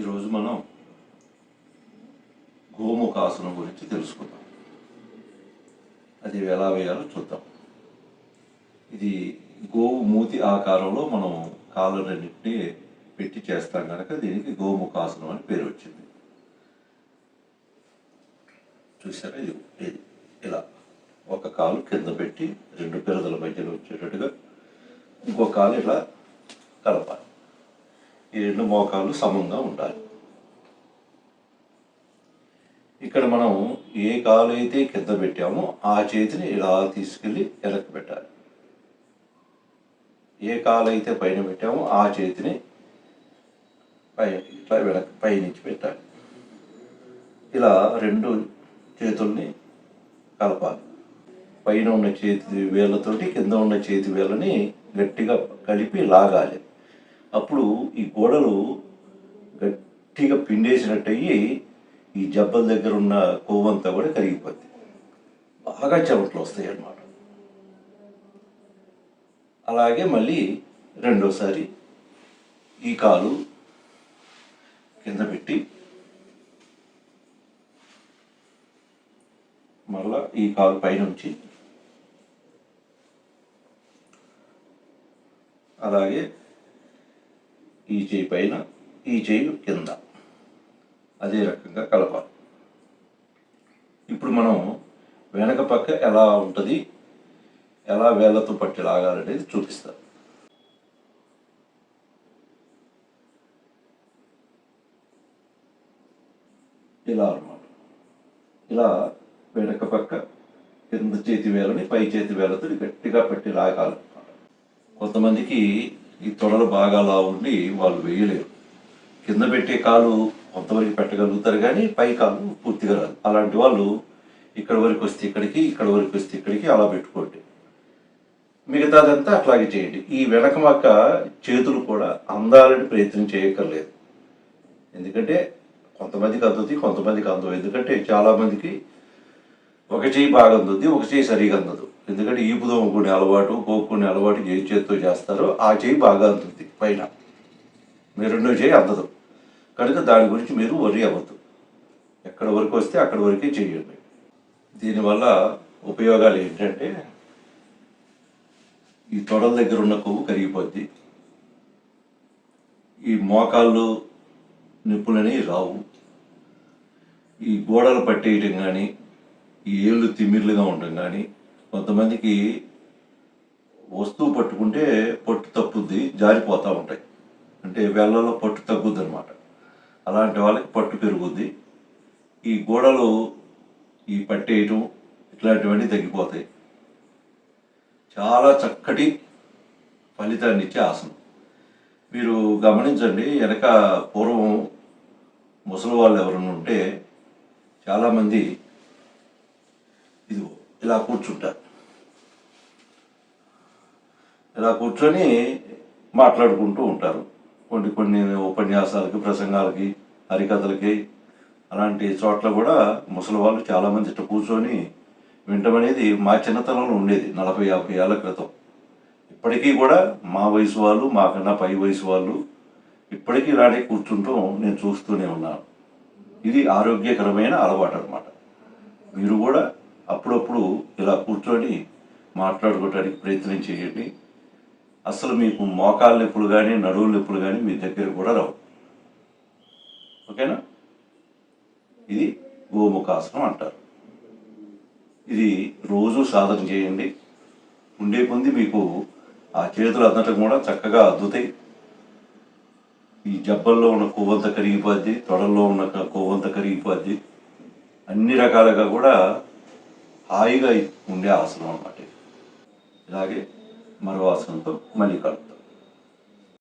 ఈరోజు మనం గోముఖాసనం గురించి తెలుసుకుందాం. అది ఎలా వేయాలో చూద్దాం. ఇది గోవు మూతి ఆకారంలో మనం కాళ్ళన్నింటినీ పెట్టి చేస్తాం కనుక దీనికి గోముఖాసనం అని పేరు వచ్చింది. చూసారా ఇది ఇది ఇలా ఒక కాలు కింద పెట్టి రెండు పిరదల మధ్యలో వచ్చేటట్టుగా ఇంకో కాలు ఇలా కలపాలి. ఈ రెండు మోకాలు సమంగా ఉండాలి. ఇక్కడ మనం ఏ కాలు అయితే కింద పెట్టామో ఆ చేతిని ఇలా తీసుకెళ్ళి వెనక్కి పెట్టాలి. ఏ కాలు అయితే పైన పెట్టామో ఆ చేతిని పై ఇట్లా వెనక్కి పైనుంచి పెట్టాలి. ఇలా రెండు చేతుల్ని కలపాలి. పైన ఉన్న చేతి వేళ్ళతోటి కింద ఉన్న చేతి వేళ్ళని గట్టిగా కలిపి లాగాలి. అప్పుడు ఈ గోడలు గట్టిగా పిండేసినట్టయి ఈ జబ్బల దగ్గర ఉన్న కొవ్వంతా కూడా కరిగిపోద్ది. బాగా చెమట్లు వస్తాయి అన్నమాట. అలాగే మళ్ళీ రెండోసారి ఈ కాలు కింద పెట్టి మళ్ళా ఈ కాలు పైనుంచి అలాగే ఈ చేయి పైన ఈ చేయి కింద. అదే రకంగా కలపాలి ఇప్పుడు మనం వెనక పక్క ఎలా ఉంటుంది ఎలా వేళ్ళతో పట్టి లాగాలనేది చూపిస్తాను ఇలా అనమాట ఇలా వెనక పక్క కింద చేతి వేలని పై చేతి వేలతో గట్టిగా పెట్టి లాగాలన్నమాట. కొంతమందికి ఈ తొడలు బాగా అలా ఉండి వాళ్ళు వేయలేరు. కింద పెట్టే కాలు కొంతవరకు పెట్టగలుగుతారు కానీ పై కాలు పూర్తిగా రాదు. అలాంటి వాళ్ళు ఇక్కడ వరకు వస్తే ఇక్కడికి ఇక్కడ వరకు వస్తే ఇక్కడికి అలా పెట్టుకోండి. మిగతాదంతా అట్లాగే చేయండి. ఈ వెనక మక్క చేతులు కూడా అందాలని ప్రయత్నం చేయక్కర్లేదు. ఎందుకంటే కొంతమందికి అందుతుంది కొంతమందికి అందదు ఎందుకంటే చాలామందికి ఒక చేయి బాగా అందుద్ది ఒక చేయి సరిగా అందదు. ఎందుకంటే ఈపు దోముకునే అలవాటు కోక్కునే అలవాటు ఏ చేతితో చేస్తారో ఆ చేయి బాగా అందుతుంది పైన. మీరు రెండో చేయి అందదు. కనుక దాని గురించి మీరు వరి అవ్వద్దు. ఎక్కడ వరకు వస్తే అక్కడ వరకే చేయండి. దీనివల్ల ఉపయోగాలు ఏంటంటే ఈ తొడల దగ్గర ఉన్న కొవ్వు కరిగిపోద్ది. ఈ మోకాళ్ళు నిప్పులని రావు. ఈ గోడలు పట్టేయటం కానీ ఈ ఏళ్ళు తిమ్మిర్లుగా ఉండడం కానీ కొంతమందికి వస్తువు పట్టుకుంటే పట్టు తప్పుద్ది జారిపోతూ ఉంటాయి. అంటే వేళ్ళలో పట్టు తగ్గుద్ది అనమాట అలాంటి వాళ్ళకి పట్టు పెరుగుద్ది. ఈ గోడలు ఈ పట్టేయటం ఇట్లాంటివన్నీ తగ్గిపోతాయి. చాలా చక్కటి ఫలితాన్ని ఇచ్చే ఆసనం. మీరు గమనించండి వెనక పూర్వం ముసలి వాళ్ళు ఎవరైనా ఉంటే చాలామంది ఇది ఇలా కూర్చుంటారు ఇలా కూర్చొని మాట్లాడుకుంటూ ఉంటారు. కొన్ని కొన్ని ఉపన్యాసాలకి ప్రసంగాలకి హరికథలకి అలాంటి చోట్ల కూడా ముసలి వాళ్ళు చాలామంది ఇట్లా కూర్చొని వినటం అనేది మా చిన్నతనంలో ఉండేది నలభై యాభై ఏళ్ళ క్రితం. ఇప్పటికీ కూడా మా వయసు వాళ్ళు మాకన్నా పై వయసు వాళ్ళు ఇప్పటికీ ఇలాంటి కూర్చుంటాం నేను చూస్తూనే ఉన్నాను. ఇది ఆరోగ్యకరమైన అలవాటు అనమాట మీరు కూడా అప్పుడప్పుడు ఇలా కూర్చొని మాట్లాడుకోవడానికి ప్రయత్నం చేయండి. అసలు మీకు మోకాళ్ళ నొప్పులు కానీ నడువుల నొప్పులు కానీ మీ దగ్గర కూడా రావు. ఓకేనా? ఇది గోముఖాసనం అంటారు. ఇది రోజు సాధన చేయండి. ఉండే కొంది మీకు ఆ చేతులు అందటం కూడా చక్కగా అద్దుతాయి. ఈ జబ్బల్లో ఉన్న కొవ్వంత కరిగిపోద్ది తొడల్లో ఉన్న కొవ్వంత కరిగిపోద్ది. అన్ని రకాలుగా కూడా హాయిగా ఉండే ఆసనం అన్నమాట ఇలాగే మరో ఆసనంతో మళ్ళీ కలుపు